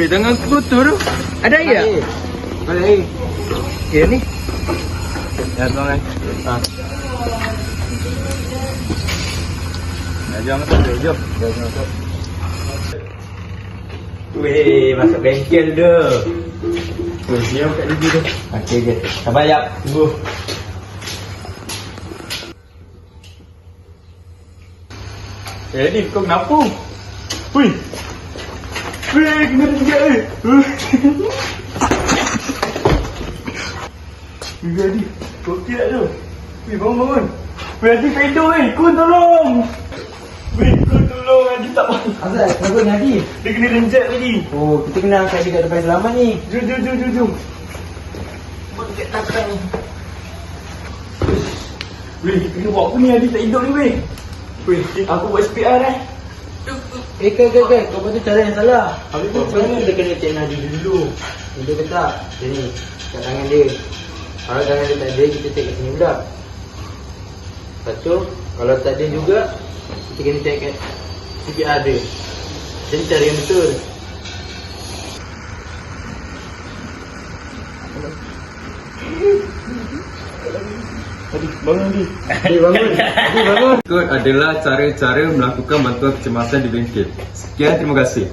Weh, tangan aku kotor tu. Ada air tak? Ada air. Ya ni. Ya, tuang kan. Ha. Ya, jom masuk. Jom. Jom masuk. Weh, masuk bengkel tu. Weh, siap kat lagi tu. Okey, okey. Sabar jap. Tunggu. Eh, ni kau kenapa? Weh. Weh, eh. Weh, Adi. Kau tak tu? Weh, bangun, bangun. Weh, Adi tak hidup eh. Kun tolong. Weh, kun tolong. Adi tak bangun. Azal, kenapa ni Adi? Dia kena renjat tadi. Oh, kita kena angkat dia kat depan selamat ni. Jom, jom, jom, jom, jom. Dekat belakang ni. Weh, kena buat apa ni? Adi tak hidup ni, weh. Weh, aku buat SPR eh. Eh, ke, ke, ke. Kau patut cara yang salah. Habis tu, macam mana dia kena cek Nadi dulu? Dia kata, sini, kat tangan dia. Kalau tangan dia tak ada, kita cek kat sini pula. Lepas tu, kalau tak ada juga, kita kena cek kat CPR dia. Jadi cara yang betul. Adi, bangun Adi. Adi bangun. Adi bangun. Berikut adalah cara-cara melakukan bantuan kecemasan di bengkel. Sekian, terima kasih.